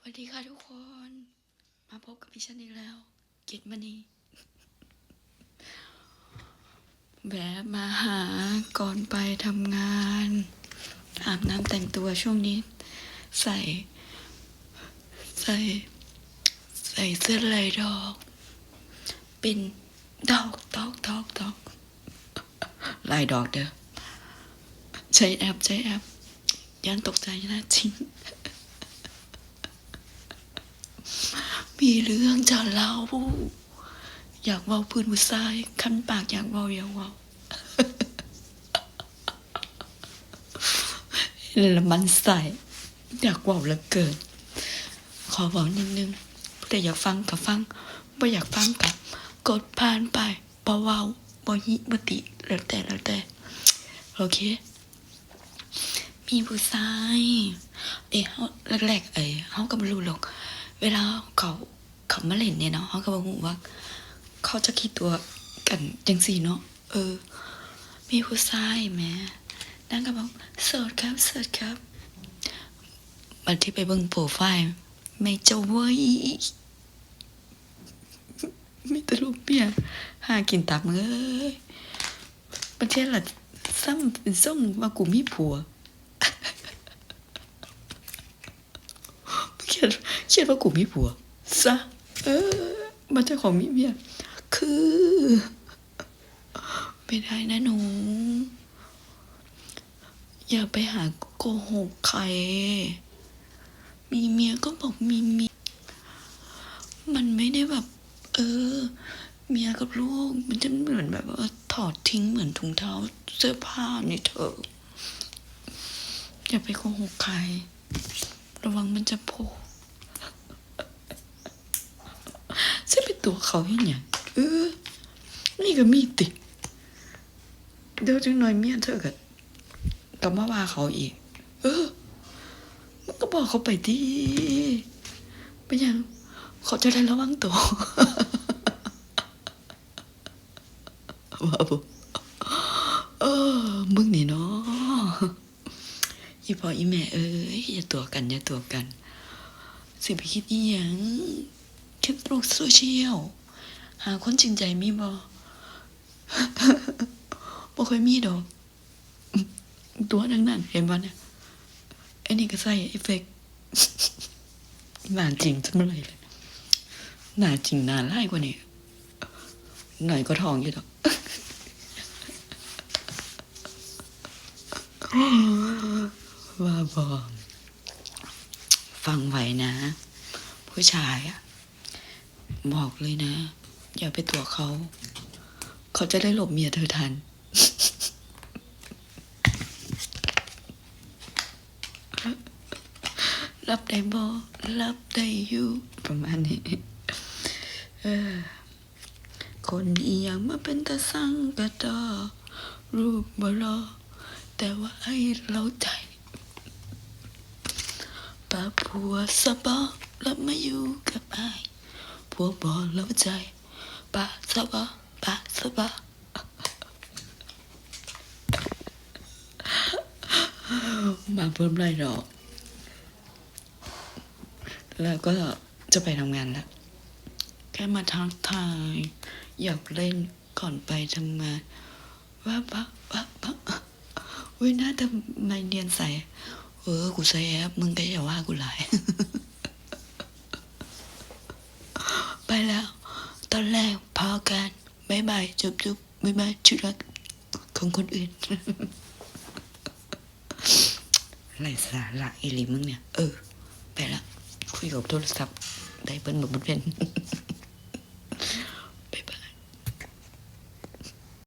สวัสดีค่ะทุกคน มาพบกับพี่ชันอีกแล้ว เกตมณีแวะมาหาก่อนไปทำงาน อาบน้ำแต่งตัวช่วงนี้ ใส่ ใส่ ใส่เสื้อลายดอก เป็นดอกดอกดอกดอกลายดอกเด้อใช้แอปใช้แอปยันตกใจนะจริง มีเรื่องจะเล่าอยากเว้าพื้นผู้ายคันปากอยากเว้าอยากเว้าล้มันใส่อยากเว้าเหลือเกิน ขอบอกนิดนึงแต่อยากฟังกับฟังไม่อยากฟังกับกดผ่านไปบ่เว้าบ่ฮิบ่ติแล้วแต่แล้วแต่โอเค มีผู้ชายเอ้ยเฮาแรกๆเอ้ยเฮาก็บ่รู้หรอก เวลาเขาเขามาเล่นเนี่ยเนาะเขาก็บอกว่า เขาจะคิดตัวกันจังสี่เนาะเออ มีผู้ชายแหม่นั่งก็บอกโสดครับโสดครับบัดที่ไปเบิ่งโปรไฟล์ไม่เจ้าเว้ยมีต่รูปเปียหากินตับมึงเอ้ยประเทศละซ้ำเป็นส่งว่ากูมีผัว เขี ยนเขียนว่ากูมีผัวซะเออมันจะของมีเมียคือ ไม่ได้นะหนู อย่าไปหาโกหกใคร มีเมียก็บอกมีเมียมันไม่ได้แบบ เออ เมียกับลูก มันจะเหมือนแบบว่าถอดทิ้งเหมือนถุงเท้าเสื้อผ้านี่เถอะอย่าไปโกหกใคร ระวังมันจะโผล่จะเป็น ตัวเขาอย่างเงี้ยเออ นี่ก็มีติ เดี๋ยวจังหน่อยเมียเธอก็กลับมาว่าเขาอีก เออ มันก็บอกเขาไปดีเป็นยังเขาจะได้ระวังตัวว่าบุเออ มึงนี่เนาะอีพ่ออีแม่เอ้ยอย่าตัวกันอย่าตัวกัน สิไปคิดอีหยัง คิดโลกโซเชียลหาคนจริงใจมีบ่บ่ค่อยมีดอก ตัวดังนั้น เห็นบ่เนี่ยไอ้นี่ก็ใส่เอฟเฟกต์หนาจริงจะเมื่อไหร่เลยหนาจริงหนาไล่กว่านี้หน่อยก็ทองอยู่ดอกว่าบอฟังไว้นะ ผู้ชายอะ บอกเลยนะ อย่าไปตัวเขา เขาจะได้หลบเมียเธอทัน รับได้บอรับได้อยู่ประมาณนี้คนอีหยังมาเป็นตาสังกะดอรูปบรอแต่ว่าไอ้เราใจป้าผัวสะบอแล้วมาอยู่กับไอ้ วบอแล้วใจป้าสะบอป้าสะบอมาเพิ่มไรดอก แล้วก็จะไปทำงานแล้ว แค่มาทักทาย อยากเล่นก่อนไปทำงานว่าปะว่าปะเว้ยน้าทำไมเนียนใสเออ กูใส่แอปมึงก็อย่าว่ากูหลาย ไปแล้ว ตอนแรกพอกันบายบายจุบจุบบายบายชุดรักของคนอื่นไรสาระอีลิมึงเนี่ย เออ ไปละ คุยกับโทรศัพท์ ได้เปิ้นแบบเป็น